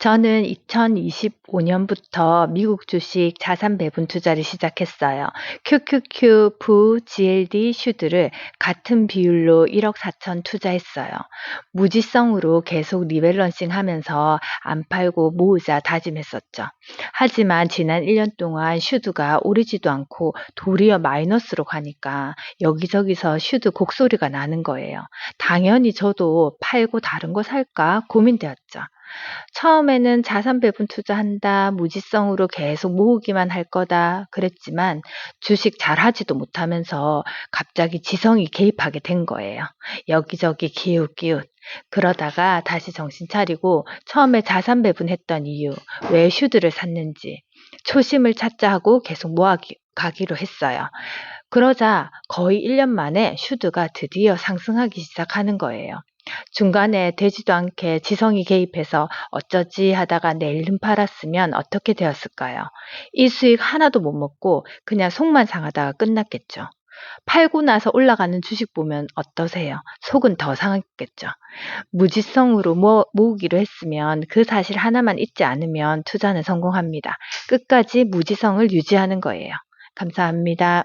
저는 2025년부터 미국 주식 자산 배분 투자를 시작했어요. QQQ, 부, GLD, 슈드를 같은 비율로 1억 4천 투자했어요. 무지성으로 계속 리밸런싱 하면서 안 팔고 모으자 다짐했었죠. 하지만 지난 1년 동안 슈드가 오르지도 않고 도리어 마이너스로 가니까 여기저기서 슈드 곡소리가 나는 거예요. 당연히 저도 팔고 다른 거 살까 고민되었죠. 처음에는 자산 배분 투자한다, 무지성으로 계속 모으기만 할 거다 그랬지만 주식 잘 하지도 못하면서 갑자기 지성이 개입하게 된 거예요. 여기저기 기웃기웃. 그러다가 다시 정신 차리고 처음에 자산 배분했던 이유, 왜 슈드를 샀는지 초심을 찾자 하고 계속 모아가기로 했어요. 그러자 거의 1년 만에 슈드가 드디어 상승하기 시작하는 거예요. 중간에 되지도 않게 지성이 개입해서 어쩌지 하다가 내일은 팔았으면 어떻게 되었을까요? 이 수익 하나도 못 먹고 그냥 속만 상하다가 끝났겠죠. 팔고 나서 올라가는 주식 보면 어떠세요? 속은 더 상했겠죠. 무지성으로 모, 모으기로 했으면 그 사실 하나만 잊지 않으면 투자는 성공합니다. 끝까지 무지성을 유지하는 거예요. 감사합니다.